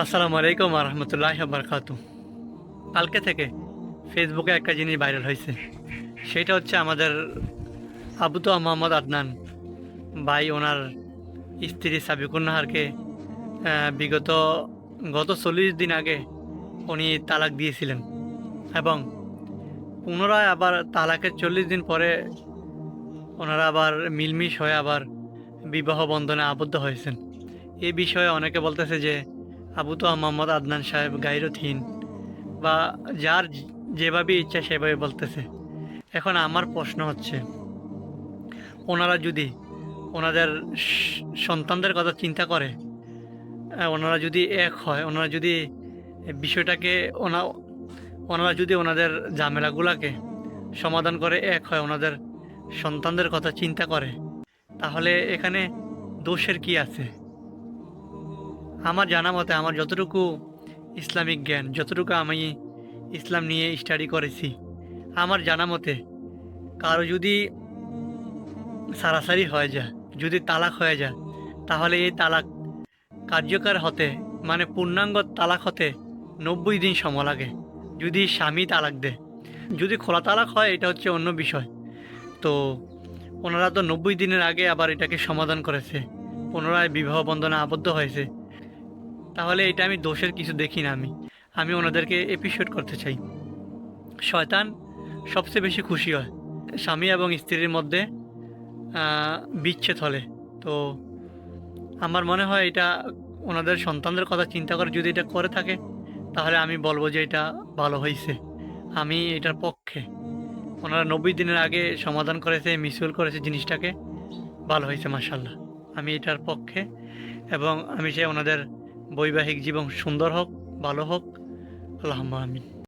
আসসালামু আলাইকুম রহমতুল্লাহ বারকাত কালকে থেকে ফেসবুকে একটা জিনিস ভাইরাল হয়েছে। সেটা হচ্ছে আমাদের আবুতো মোহাম্মদ আদনান ভাই, ওনার স্ত্রী সাবিকুন নাহারকে বিগত গত চল্লিশ দিন আগে উনি তালাক দিয়েছিলেন এবং পুনরায় আবার তালাকের চল্লিশ দিন পরে ওনারা আবার মিলমিশ হয়ে আবার বিবাহ বন্ধনে আবদ্ধ হয়েছেন। এই বিষয়ে অনেকে বলতেছে যে আবু তো মোহাম্মদ আদনান সাহেব গাইরথহীন বা যার যেভাবে ইচ্ছা সেভাবে বলতেছে। এখন আমার প্রশ্ন হচ্ছে, ওনারা যদি ওনাদের সন্তানদের কথা চিন্তা করে ওনারা যদি এক হয়, ওনারা যদি বিষয়টাকে ওনা ওনারা যদি ওনাদের ঝামেলাগুলোকে সমাধান করে এক হয়, ওনাদের সন্তানদের কথা চিন্তা করে, তাহলে এখানে দোষের কি আছে? আমার জানা মতে আমার যতটুকু ইসলামিক জ্ঞান, যতটুকু আমি ইসলাম নিয়ে স্টাডি করেছি, আমার জানা মতে কারও যদি সারাসারি হয়ে যায়, যদি তালাক হয়ে যায়, তাহলে এই তালাক কার্যকর হতে মানে পূর্ণাঙ্গ তালাক হতে নব্বই দিন সময় লাগে। যদি স্বামী তালাক দেয়, যদি খোলা তালাক হয়, এটা হচ্ছে অন্য বিষয়। তো ওনারা তো নব্বই দিনের আগে আবার এটাকে সমাধান করেছে, পুনরায় বিবাহ বন্ধনে আবদ্ধ হয়েছে। তাহলে এটা আমি দোষের কিছু দেখি না আমি। আমি ওনাদেরকে এপিসোড করতে চাই। শয়তান সবচেয়ে বেশি খুশি হয়। স্বামী এবং স্ত্রীর মধ্যে বিচ্ছেদ হলে। তো আমার মনে হয় এটা ওনাদের সন্তানদের কথা চিন্তা করে যদি এটা করে থাকে, তাহলে আমি বলব যে এটা ভালো হয়েছে আমি এটার পক্ষে। ওনারা নব্বই দিনের আগে সমাধান করেছে মিসুল করেছে জিনিসটাকে। ভালো হয়েছে মাসাল্লাহ আমি এটার পক্ষে এবং আমি চাই ওনাদের বৈবাহিক জীবন সুন্দর হোক ভালো হোক। আল্লাহ আমিন।